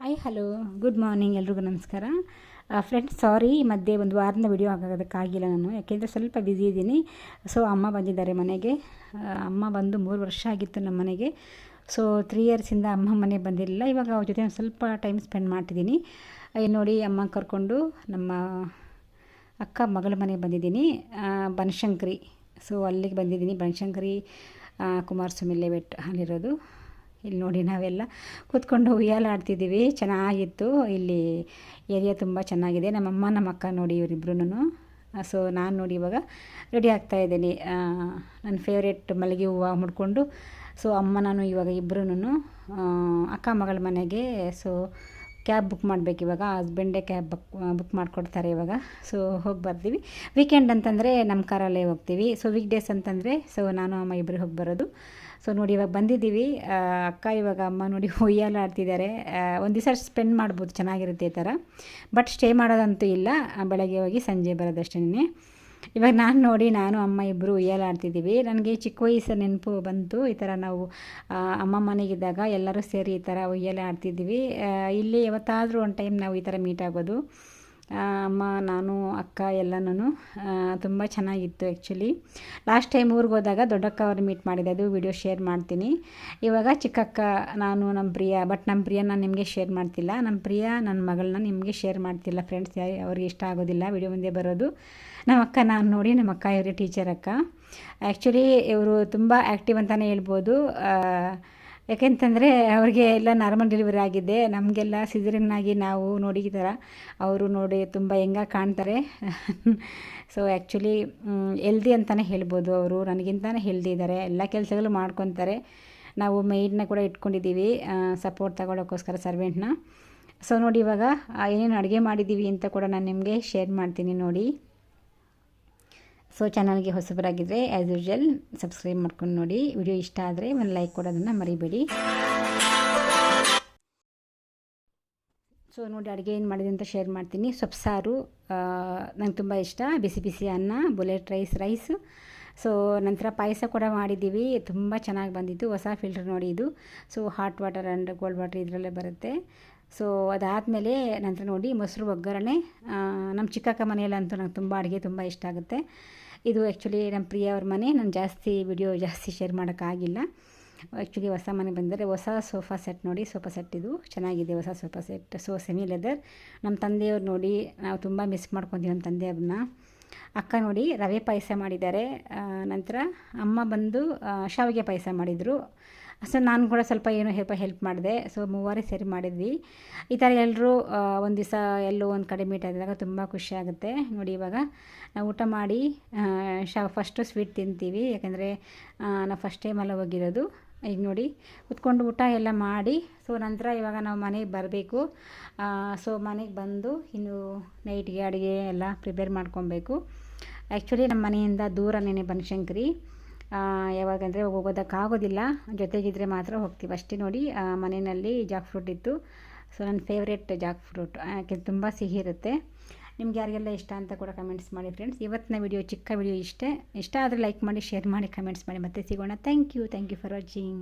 I hello good morning ಎಲ್ರಿಗೂ ನಮಸ್ಕಾರ. Friends ಸಾರಿ ಮಧ್ಯೆ ಒಂದು ವಾರದಿಂದ ವಿಡಿಯೋ ಆಗೋದಕ್ಕಾಗಿಲ್ಲ ನಾನು. ಯಾಕೆಂದರೆ ಸ್ವಲ್ಪ ಬ್ಯುಸಿ ಇದ್ದೀನಿ. ಸೊ ಅಮ್ಮ ಬಂದಿದ್ದಾರೆ ಮನೆಗೆ. ಅಮ್ಮ ಬಂದು ಮೂರು ವರ್ಷ ಆಗಿತ್ತು ನಮ್ಮ ಮನೆಗೆ. ಸೊ ತ್ರೀ ಇಯರ್ಸಿಂದ ಅಮ್ಮ ಮನೆಗೆ ಬಂದಿರಲಿಲ್ಲ. ಇವಾಗ ಅವ್ರ ಜೊತೆ ಸ್ವಲ್ಪ ಟೈಮ್ ಸ್ಪೆಂಡ್ ಮಾಡ್ತಿದ್ದೀನಿ. ನೋಡಿ, ಅಮ್ಮ ಕರ್ಕೊಂಡು ನಮ್ಮ ಅಕ್ಕ ಮಗಳ ಮನೆಗೆ ಬಂದಿದ್ದೀನಿ. ಬನಶಂಕರಿ. ಸೊ ಅಲ್ಲಿಗೆ ಬಂದಿದ್ದೀನಿ. ಬನಶಂಕರಿ ಕುಮಾರಸ್ವಾಮಿ ಲೇವೆಟ್ ಅಲ್ಲಿರೋದು. ಇಲ್ಲಿ ನೋಡಿ ನಾವೆಲ್ಲ ಕೂತ್ಕೊಂಡು ಉಯ್ಯಾಲ ಆಡ್ತಿದ್ದೀವಿ. ಚೆನ್ನಾಗಿತ್ತು. ಇಲ್ಲಿ ಏರಿಯಾ ತುಂಬ ಚೆನ್ನಾಗಿದೆ. ನಮ್ಮಮ್ಮ ನಮ್ಮ ಅಕ್ಕ ನೋಡಿ ಇವರಿಬ್ರು ಸೊ ನಾನು ನೋಡಿ ಇವಾಗ ರೆಡಿ ಆಗ್ತಾ ಇದ್ದೀನಿ. ನನ್ನ ಫೇವ್ರೇಟ್ ಮಲ್ಲಿಗೆ ಹೂವು ಮುಡ್ಕೊಂಡು ಸೊ ಅಮ್ಮ ನಾನು ಇವಾಗ ಇಬ್ಬರೂ ಅಕ್ಕ ಮಗಳ ಮನೆಗೆ. ಸೊ ಕ್ಯಾಬ್ ಬುಕ್ ಮಾಡಬೇಕು ಇವಾಗ. ಹಸ್ಬೆಂಡೇ ಕ್ಯಾಬ್ ಬುಕ್ ಬುಕ್ ಮಾಡಿಕೊಡ್ತಾರೆ ಇವಾಗ. ಸೊ ಹೋಗಿ ಬರ್ತೀವಿ. ವೀಕೆಂಡ್ ಅಂತಂದರೆ ನಮ್ಮ ಕಾರಲ್ಲೇ ಹೋಗ್ತೀವಿ. ಸೊ ವೀಕ್ ಡೇಸ್ ಅಂತಂದರೆ ಸೊ ನಾನು, ಅಮ್ಮ ಇಬ್ಬರು ಹೋಗಿ ಬರೋದು. ಸೊ ನೋಡಿ, ಇವಾಗ ಬಂದಿದ್ದೀವಿ. ಅಕ್ಕ ಇವಾಗ ಅಮ್ಮ ನೋಡಿ ಉಯ್ಯಾಲ ಆಡ್ತಿದ್ದಾರೆ ಒಂದು ದಿವಸ ಸ್ಪೆಂಡ್ ಮಾಡ್ಬೋದು, ಚೆನ್ನಾಗಿರುತ್ತೆ ಈ ಥರ. ಬಟ್ ಸ್ಟೇ ಮಾಡೋದಂತೂ ಇಲ್ಲ. ಬೆಳಗ್ಗೆ ಹೋಗಿ ಸಂಜೆ ಬರೋದಷ್ಟೇ ಇವಾಗ ನಾನು ನೋಡಿ, ನಾನು, ಅಮ್ಮ ಇಬ್ಬರು ಉಯ್ಯಾಲ ಆಡ್ತಿದ್ದೀವಿ ನನಗೆ ಚಿಕ್ಕ ವಯಸ್ಸು ನೆನಪು ಬಂತು. ಈ ಥರ ನಾವು ಅಮ್ಮ ಮನೆಗಿದ್ದಾಗ ಎಲ್ಲರೂ ಸೇರಿ ಈ ಥರ ಉಯ್ಯಾಲೆ ಆಡ್ತಿದ್ವಿ ಇಲ್ಲಿ ಯಾವತ್ತಾದರೂ ಒಂದು ಟೈಮ್ ನಾವು ಈ ಥರ ಮೀಟ್ ಆಗೋದು. ಅಮ್ಮ, ನಾನು, ಅಕ್ಕ ಎಲ್ಲನೂ ತುಂಬ ಚೆನ್ನಾಗಿತ್ತು ಆ್ಯಕ್ಚುಲಿ ಲಾಸ್ಟ್ ಟೈಮ್ ಊರಿಗೆ ಹೋದಾಗ ದೊಡ್ಡಕ್ಕ ಅವ್ರು ಮೀಟ್ ಮಾಡಿದೆ. ಅದು ವಿಡಿಯೋ ಶೇರ್ ಮಾಡ್ತೀನಿ. ಇವಾಗ ಚಿಕ್ಕಕ್ಕ, ನಾನು ನಮ್ಮ ಪ್ರಿಯ ಬಟ್ ನಮ್ಮ ಪ್ರಿಯ ನಾನು ನಿಮಗೆ ಶೇರ್ ಮಾಡ್ತಿಲ್ಲ. ನಮ್ಮ ಪ್ರಿಯ ನನ್ನ ಮಗಳನ್ನ ನಿಮಗೆ ಶೇರ್ ಮಾಡ್ತಿಲ್ಲ ಫ್ರೆಂಡ್ಸ್ ಅವ್ರಿಗೆ ಇಷ್ಟ ಆಗೋದಿಲ್ಲ. ವಿಡಿಯೋ ಮುಂದೆ ಬರೋದು. ನಮ್ಮ ಅಕ್ಕ, ನಾನು ನೋಡಿ ನಮ್ಮ ಅಕ್ಕ ಇವರೇ ಟೀಚರ್ ಅಕ್ಕ. ಆ್ಯಕ್ಚುಲಿ ಇವರು ತುಂಬ ಆ್ಯಕ್ಟಿವ್ ಅಂತಲೇ ಹೇಳ್ಬೋದು. ಯಾಕೆಂತಂದರೆ ಅವ್ರಿಗೆ ಎಲ್ಲ ನಾರ್ಮಲ್ ಡೆಲಿವರಿ ಆಗಿದೆ. ನಮಗೆಲ್ಲ ಸಿಸರಿನ್ ಆಗಿ ನಾವು ನೋಡಿ ಈ ಥರ ಅವರು ನೋಡಿ ತುಂಬ ಹೆಂಗ ಕಾಣ್ತಾರೆ. ಸೊ ಆ್ಯಕ್ಚುಲಿ ಎಲ್ದಿ ಅಂತಲೇ ಹೇಳ್ಬೋದು ಅವರು. ನನಗಿಂತಲೇ ಹೆಲ್ದಿ ಇದ್ದಾರೆ ಎಲ್ಲ ಕೆಲಸಗಳು ಮಾಡ್ಕೊತಾರೆ. ನಾವು ಮೇಡ್ನ ಕೂಡ ಇಟ್ಕೊಂಡಿದ್ದೀವಿ. ಸಪೋರ್ಟ್ ತಗೊಳ್ಳೋಕ್ಕೋಸ್ಕರ ಸರ್ವೆಂಟ್ನ ಸೊ ನೋಡಿ ಇವಾಗ ಏನೇನು ಅಡುಗೆ ಮಾಡಿದ್ದೀವಿ ಅಂತ ಕೂಡ ನಾನು ನಿಮಗೆ ಶೇರ್ ಮಾಡ್ತೀನಿ ನೋಡಿ. ಸೊ ಚಾನಲ್ಗೆ ಹೊಸಬರಾಗಿದ್ದರೆ ಆ್ಯಸ್ ಯೂಶಲ್ ಸಬ್ಸ್ಕ್ರೈಬ್ ಮಾಡ್ಕೊಂಡು ನೋಡಿ. ವಿಡಿಯೋ ಇಷ್ಟ ಆದರೆ ಒಂದು ಲೈಕ್ ಕೊಡೋದನ್ನು ಮರಿಬೇಡಿ. ಸೊ ನೋಡಿ, ಅಡುಗೆ ಏನು ಮಾಡಿದೆ ಅಂತ ಶೇರ್ ಮಾಡ್ತೀನಿ. ಸೊಪ್ಪು ಸಾರು ನಂಗೆ ತುಂಬ ಇಷ್ಟ. ಬಿಸಿ ಬಿಸಿ ಅನ್ನ ಬುಲೆಟ್ ರೈಸ್ ರೈಸು ಸೊ ನಂತರ ಪಾಯಸ ಕೂಡ ಮಾಡಿದ್ದೀವಿ. ತುಂಬ ಚೆನ್ನಾಗಿ ಬಂದಿತ್ತು. ಹೊಸ ಫಿಲ್ಟರ್ ನೋಡಿ ಇದು. So hot water and cold water ಇದರಲ್ಲೇ ಬರುತ್ತೆ. ಸೊ ಅದಾದಮೇಲೆ ನಂತರ ನೋಡಿ ಮೊಸರು ಒಗ್ಗರಣೆ. ನಮ್ಮ ಚಿಕ್ಕಕ್ಕ ಮನೆಯಲ್ಲಂತೂ ನಂಗೆ ತುಂಬ ಅಡುಗೆ ತುಂಬ ಇಷ್ಟ ಆಗುತ್ತೆ. ಇದು ಆ್ಯಕ್ಚುಲಿ ನಮ್ಮ ಪ್ರಿಯ ಅವ್ರ ಮನೆ. ನಾನು ಜಾಸ್ತಿ ವಿಡಿಯೋ ಜಾಸ್ತಿ ಶೇರ್ ಮಾಡೋಕ್ಕಾಗಿಲ್ಲ ಆ್ಯಕ್ಚುಲಿ ಹೊಸ ಮನೆ ಬಂದರೆ ಹೊಸ ಸೋಫಾ ಸೆಟ್ ನೋಡಿ ಸೋಫಾ ಸೆಟ್ ಇದು. ಚೆನ್ನಾಗಿದೆ ಹೊಸ sofa set so semi leather ನಮ್ಮ ತಂದೆಯವ್ರು ನೋಡಿ, ನಾವು ತುಂಬ ಮಿಸ್ ಮಾಡ್ಕೊತೀವಿ ನಮ್ಮ ತಂದೆಯವ್ರನ್ನ ಅಕ್ಕ ನೋಡಿ ರವೆ ಪಾಯಸ ಮಾಡಿದ್ದಾರೆ. ನಂತರ ಅಮ್ಮ ಬಂದು ಶಾವಿಗೆ ಪಾಯಸ ಮಾಡಿದರು. ಸೊ ನಾನು ಕೂಡ ಸ್ವಲ್ಪ ಏನೋ ಹೆಲ್ಪ ಹೆಲ್ಪ್ ಮಾಡಿದೆ. ಸೊ ಮೂವರೇ ಸೇರಿ ಮಾಡಿದ್ವಿ. ಈ ಥರ ಎಲ್ಲರೂ ಒಂದು ದಿವಸ ಎಲ್ಲೋ ಒಂದು ಕಡೆ ಮೀಟ್ ಆದಾಗ ತುಂಬ ಖುಷಿ ಆಗುತ್ತೆ. ನೋಡಿ ಇವಾಗ ನಾವು ಊಟ ಮಾಡಿ ಶಾ ಫಸ್ಟು ಸ್ವೀಟ್ ತಿಂತೀವಿ. ಯಾಕಂದರೆ ನಾವು ಫಸ್ಟ್ ಟೈಮಲ್ಲ ಹೋಗಿರೋದು. ಈಗ ನೋಡಿ ಕುತ್ಕೊಂಡು ಊಟ ಎಲ್ಲ ಮಾಡಿ ಸೊ ನಂತರ ಇವಾಗ ನಾವು ಮನೆಗೆ ಬರಬೇಕು. ಸೊ ಮನೆಗೆ ಬಂದು ಇನ್ನು ನೈಟ್ಗೆ ಅಡುಗೆ ಎಲ್ಲ ಪ್ರಿಪೇರ್ ಮಾಡ್ಕೊಬೇಕು. ಆ್ಯಕ್ಚುಲಿ ನಮ್ಮ ಮನೆಯಿಂದ ದೂರನೇ ಬನಶಂಕರಿ. ಆ, ಯಾವಾಗಂದರೆ ಹೋಗೋದಕ್ಕಾಗೋದಿಲ್ಲ ಜೊತೆಗಿದ್ರೆ ಮಾತ್ರ ಹೋಗ್ತೀವಿ. ಅಷ್ಟೇ ನೋಡಿ ಮನೆಯಲ್ಲಿ ಜಾಕ್ ಫ್ರೂಟ್ ಇತ್ತು. ಸೊ ನನ್ನ ಫೇವ್ರೆಟ್ ಜಾಕ್ ಫ್ರೂಟ್ ಯಾಕೆ ತುಂಬ ಸಿಹಿ ಇರುತ್ತೆ. ನಿಮ್ಗೆ ಯಾರಿಗೆಲ್ಲ ಇಷ್ಟ ಅಂತ ಕೂಡ ಕಮೆಂಟ್ಸ್ ಮಾಡಿ ಫ್ರೆಂಡ್ಸ್ ಇವತ್ತಿನ ವಿಡಿಯೋ ಚಿಕ್ಕ ವಿಡಿಯೋ ಇಷ್ಟೇ. ಇಷ್ಟ ಆದರೆ ಲೈಕ್ ಮಾಡಿ ಶೇರ್ ಮಾಡಿ ಕಮೆಂಟ್ಸ್ ಮಾಡಿ. ಮತ್ತೆ ಸಿಗೋಣ. Thank you thank you for watching